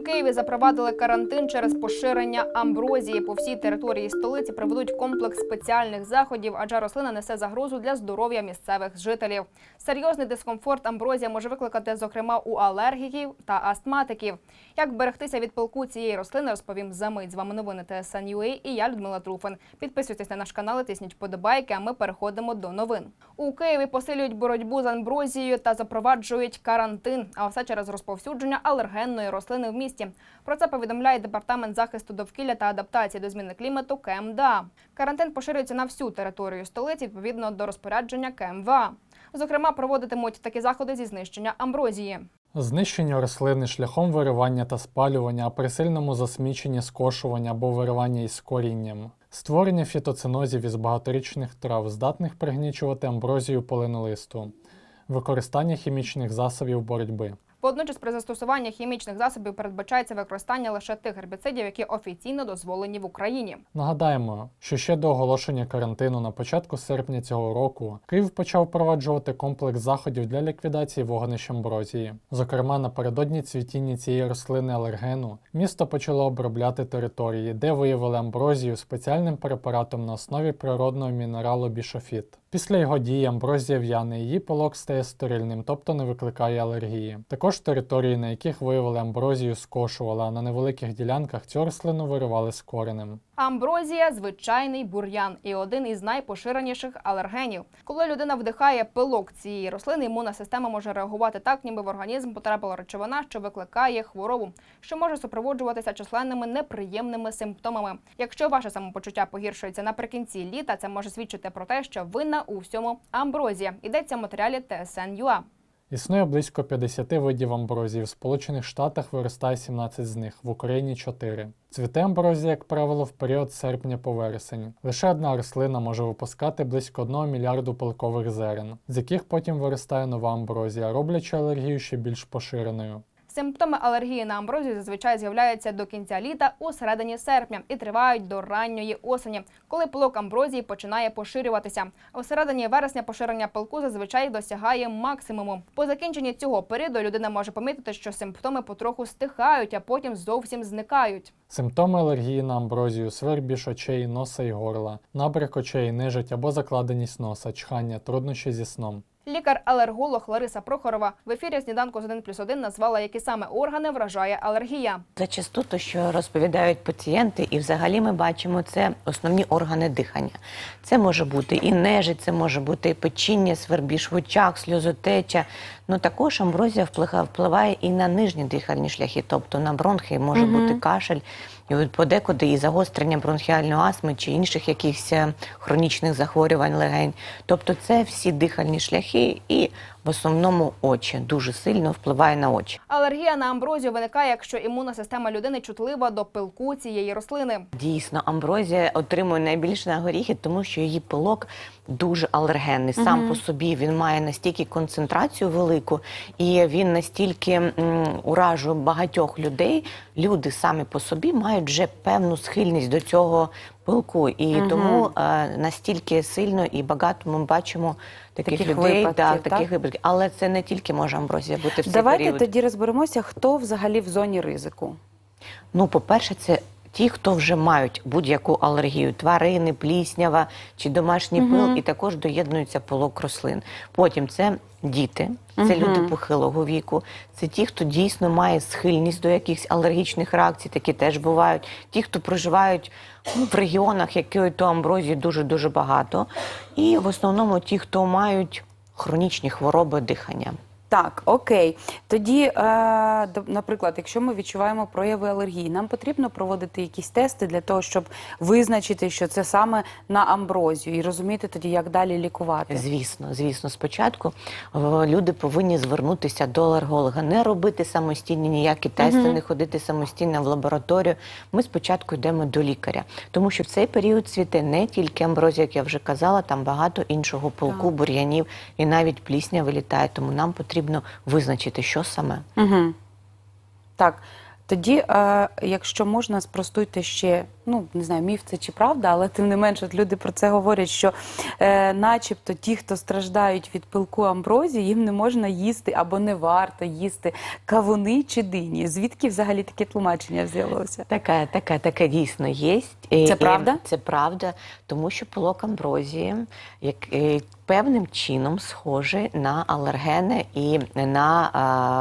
Києві запровадили карантин через поширення амброзії. По всій території столиці проведуть комплекс спеціальних заходів, адже рослина несе загрозу для здоров'я місцевих жителів. Серйозний дискомфорт амброзія може викликати, зокрема, у алергіків та астматиків. Як вберегтися від пилку цієї рослини, розповім за мить. З вами новини ТСН.UA і я Людмила Труфин. Підписуйтесь на наш канал, і тисніть подобайки. А ми переходимо до новин. У Києві посилюють боротьбу з амброзією та запроваджують карантин. А все через розповсюдження алергенної рослини в місті. Про це повідомляє департамент захисту довкілля та адаптації до зміни клімату КМДА. Карантин поширюється на всю територію столиці відповідно до розпорядження КМВА. Зокрема, проводитимуть такі заходи зі знищення амброзії. Знищення рослини шляхом виривання та спалювання, а при сильному засміченні скошування або виривання із корінням. Створення фітоцинозів із багаторічних трав, здатних пригнічувати амброзію полинолисту. Використання хімічних засобів боротьби. Водночас при застосуванні хімічних засобів передбачається використання лише тих гербіцидів, які офіційно дозволені в Україні. Нагадаємо, що ще до оголошення карантину на початку серпня цього року Київ почав впроваджувати комплекс заходів для ліквідації вогнищ амброзії. Зокрема, напередодні цвітіння цієї рослини алергену місто почало обробляти території, де виявили амброзію спеціальним препаратом на основі природного мінералу бішофіт. Після його дії амброзія в'яне, її пилок стає стерильним, тобто не викликає алергії. Також території, на яких виявили амброзію, скошували, а на невеликих ділянках цю рослину виривали з коренем. Амброзія звичайний бур'ян і один із найпоширеніших алергенів. Коли людина вдихає пилок цієї рослини, імунна система може реагувати так, ніби в організм потрапила речовина, що викликає хворобу, що може супроводжуватися численними неприємними симптомами. Якщо ваше самопочуття погіршується наприкінці літа, це може свідчити про те, що у всьому амброзія. Йдеться в матеріалі ТСН.UA. Існує близько 50 видів амброзії. В Сполучених Штатах виростає 17 з них, в Україні 4. Цвіте амброзія, як правило, в період серпня по вересень. Лише одна рослина може випускати близько 1 мільярду пилкових зерен, з яких потім виростає нова амброзія, роблячи алергію ще більш поширеною. Симптоми алергії на амброзію зазвичай з'являються до кінця літа у середині серпня і тривають до ранньої осені, коли пилок амброзії починає поширюватися. У середині вересня поширення пилку зазвичай досягає максимуму. По закінченні цього періоду людина може помітити, що симптоми потроху стихають, а потім зовсім зникають. Симптоми алергії на амброзію, свербіж очей, носа і горла, набряк очей, нежить або закладеність носа, чхання, труднощі зі сном. Лікар-алерголог Лариса Прохорова в ефірі сніданку з 1 плюс 1 назвала, які саме органи вражає алергія. Зачасту то, що розповідають пацієнти, і взагалі ми бачимо це основні органи дихання. Це може бути і нежить, це може бути і печіння, свербіж в очах, сльозотеча. Ну також амброзія впливає і на нижні дихальні шляхи, тобто на бронхи може бути кашель. І от подекуди і загострення бронхіальної астми чи інших якихось е, хронічних захворювань легень. Тобто це всі дихальні шляхи і в основному очі дуже сильно впливає на очі. Алергія на амброзію виникає, якщо імунна система людини чутлива до пилку цієї рослини. Дійсно, амброзія отримує найбільше на горіхи, тому що її пилок дуже алергенний. Сам по собі він має настільки концентрацію велику, і він настільки м, уражує багатьох людей. Люди самі по собі мають вже певну схильність до цього пилку, і тому е, настільки сильно і багато ми бачимо таких, Таких людей, випадків, так, так? таких випадків. Але це не тільки може амброзія бути в цей Давайте період. тоді розберемося, хто взагалі в зоні ризику. Ну, по-перше, це ті, хто вже мають будь-яку алергію, тварини, пліснява чи домашній пил, і також доєднується пилок рослин. Потім це діти, це люди похилого віку, це ті, хто дійсно має схильність до якихось алергічних реакцій, такі теж бувають. Ті, хто проживають ну, в регіонах, якої то амброзії дуже дуже багато, і в основному ті, хто мають хронічні хвороби дихання. Так, окей. Тоді, е, наприклад, якщо ми відчуваємо прояви алергії, нам потрібно проводити якісь тести для того, щоб визначити, що це саме на амброзію, і розуміти тоді, як далі лікувати. Звісно, звісно, спочатку люди повинні звернутися до алерголога, не робити самостійні ніякі тести, не ходити самостійно в лабораторію. Ми спочатку йдемо до лікаря, тому що в цей період цвіте не тільки амброзія, як я вже казала, там багато іншого пилку, бур'янів і навіть плісня вилітає. Тому нам потрібно визначити, що саме. Угу. Так, тоді, е, якщо можна, спростуйте ще ну не знаю, міф це чи правда, але тим не менше от люди про це говорять, що е, начебто ті, хто страждають від пилку амброзії, їм не можна їсти або не варто їсти кавуни чи дині. Звідки взагалі таке тлумачення з'явилося? Таке, таке, таке дійсно є. Це і правда? Це правда, тому що пилок амброзії як, е, певним чином схожий на алергени і на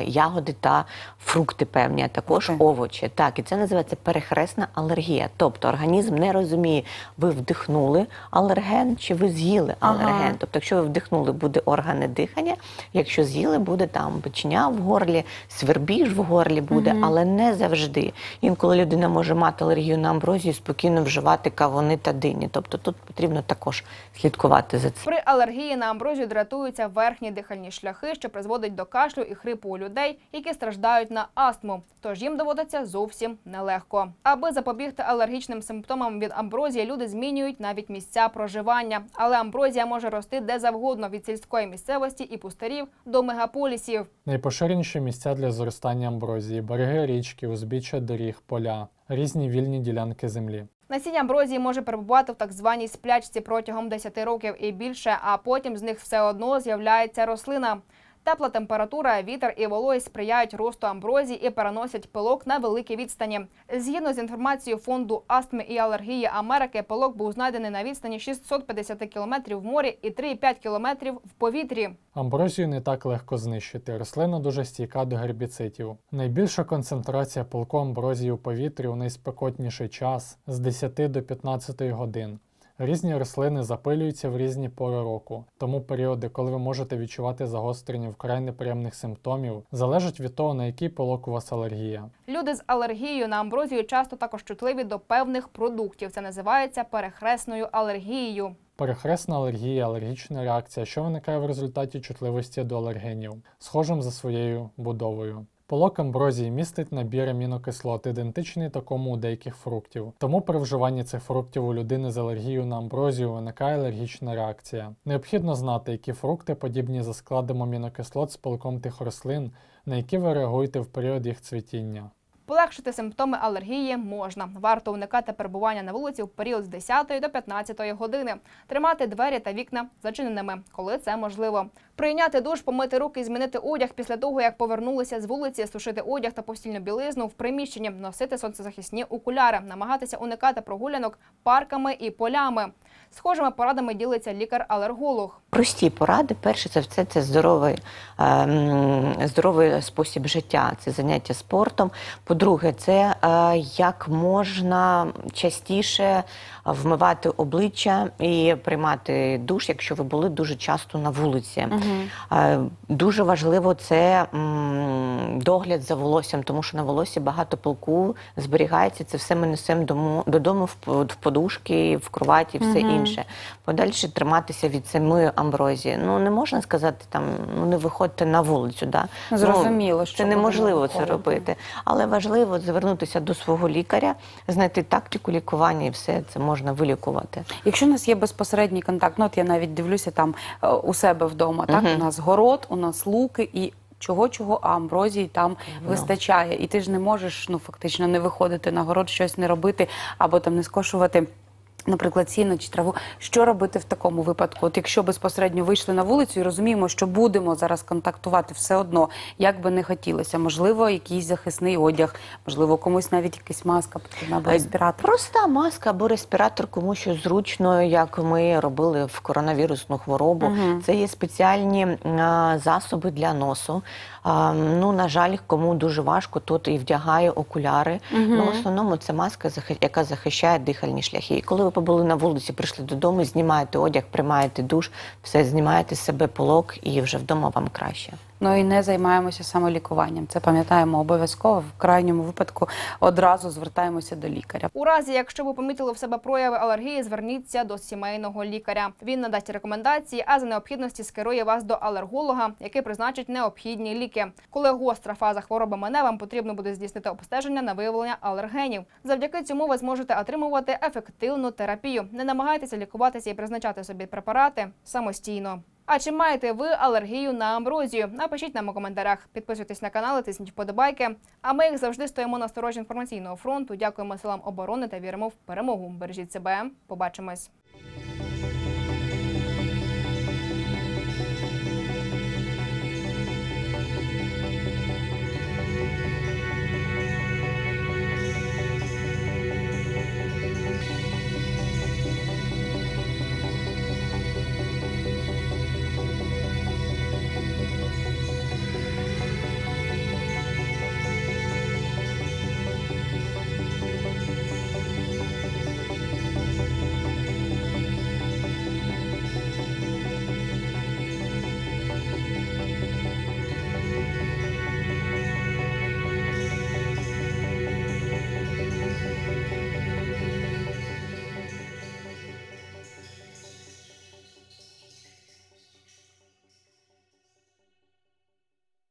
е, ягоди та фрукти певні, а також Окей. овочі. Так, і це називається перехресна алергія. Тобто організм не розуміє, ви вдихнули алерген чи ви з'їли Ага. алерген. Тобто, якщо ви вдихнули, буде органи дихання, якщо з'їли, буде там печення в горлі, свербіж в горлі буде, але не завжди. Інколи людина може мати алергію на амброзію, спокійно вживати кавуни та дині. Тобто тут потрібно також слідкувати за цим. При алергії на амброзію дратуються верхні дихальні шляхи, що призводить до кашлю і хрипу у людей, які страждають на астму. Тож їм доводиться зовсім нелегко. Аби запобігти алергічним симптомам від амброзії, люди змінюють навіть місця проживання. Але амброзія може рости де завгодно від сільської місцевості і пустирів до мегаполісів. Найпоширеніші місця для зростання амброзії береги річки, узбіччя доріг, поля, різні вільні ділянки землі. Насіння амброзії може перебувати в так званій сплячці протягом 10 років і більше, а потім з них все одно з'являється рослина. Тепла температура, вітер і вологість сприяють росту амброзії і переносять пилок на великі відстані. Згідно з інформацією фонду астми і алергії Америки, пилок був знайдений на відстані 650 кілометрів в морі і 3,5 кілометрів в повітрі. Амброзію не так легко знищити. Рослина дуже стійка до гербіцидів. Найбільша концентрація пилку амброзії у повітрі у найспекотніший час з 10 до 15 годин. Різні рослини запилюються в різні пори року, тому періоди, коли ви можете відчувати загострення вкрай неприємних симптомів, залежать від того, на який пилок у вас алергія. Люди з алергією на амброзію часто також чутливі до певних продуктів. Це називається перехресною алергією. Перехресна алергія, алергічна реакція, що виникає в результаті чутливості до алергенів, схожим за своєю будовою. Полок амброзії містить набір амінокислот, ідентичний такому у деяких фруктів. Тому при вживанні цих фруктів у людини з алергією на амброзію виникає алергічна реакція. Необхідно знати, які фрукти подібні за складом амінокислот з полком тих рослин, на які ви реагуєте в період їх цвітіння. Полегшити симптоми алергії можна. Варто уникати перебування на вулиці в період з 10 до 15 години, тримати двері та вікна зачиненими, коли це можливо. Прийняти душ, помити руки і змінити одяг після того, як повернулися з вулиці, сушити одяг та постільну білизну в приміщенні, носити сонцезахисні окуляри, намагатися уникати прогулянок парками і полями. Схожими порадами ділиться лікар-алерголог. Прості поради. Перше, це все це здоровий, е, здоровий спосіб життя, це заняття спортом. По-друге, це е, як можна частіше вмивати обличчя і приймати душ, якщо ви були дуже часто на вулиці. Е, Дуже важливо це догляд за волоссям, тому що на волоссі багато пилку зберігається. Це все ми несемо додому в, подушки, в кроваті, все інше. Подальше триматися від самої амброзії. Ну не можна сказати там, ну не виходьте на вулицю. Да? Ну, зрозуміло, ну, що це неможливо це робити. Але важливо звернутися до свого лікаря, знайти тактику лікування, і все це можна вилікувати. Якщо у нас є безпосередній контакт, ну от я навіть дивлюся там е, у себе вдома, так у нас город, у нас луки і. Чого чого, а амброзії там Ну. вистачає, і ти ж не можеш ну фактично не виходити на город, щось не робити або там не скошувати. Наприклад, сіно чи траву, що робити в такому випадку? От якщо безпосередньо вийшли на вулицю і розуміємо, що будемо зараз контактувати все одно, як би не хотілося, можливо, якийсь захисний одяг, можливо, комусь навіть якась маска потрібна або Е, респіратор. Проста маска або респіратор, кому що зручно, як ми робили в коронавірусну хворобу. Мгм. Це є спеціальні а, засоби для носу. А, ну, на жаль, кому дуже важко, тот і вдягає окуляри. Ну, в основному це маска, яка захищає дихальні шляхи. І коли побули на вулиці, прийшли додому, знімаєте одяг, приймаєте душ, все знімаєте з себе полок, і вже вдома вам краще. Ну і не займаємося самолікуванням. Це пам'ятаємо обов'язково. В крайньому випадку одразу звертаємося до лікаря. У разі, якщо ви помітили в себе прояви алергії, зверніться до сімейного лікаря. Він надасть рекомендації, а за необхідності скерує вас до алерголога, який призначить необхідні ліки. Коли гостра фаза хвороби мене, вам потрібно буде здійснити обстеження на виявлення алергенів. Завдяки цьому ви зможете отримувати ефективну терапію. Не намагайтеся лікуватися і призначати собі препарати самостійно. А чи маєте ви алергію на амброзію? Напишіть нам у коментарях. Підписуйтесь на канал, тисніть вподобайки. А ми, як завжди, стоїмо на сторожі інформаційного фронту. Дякуємо силам оборони та віримо в перемогу. Бережіть себе. Побачимось.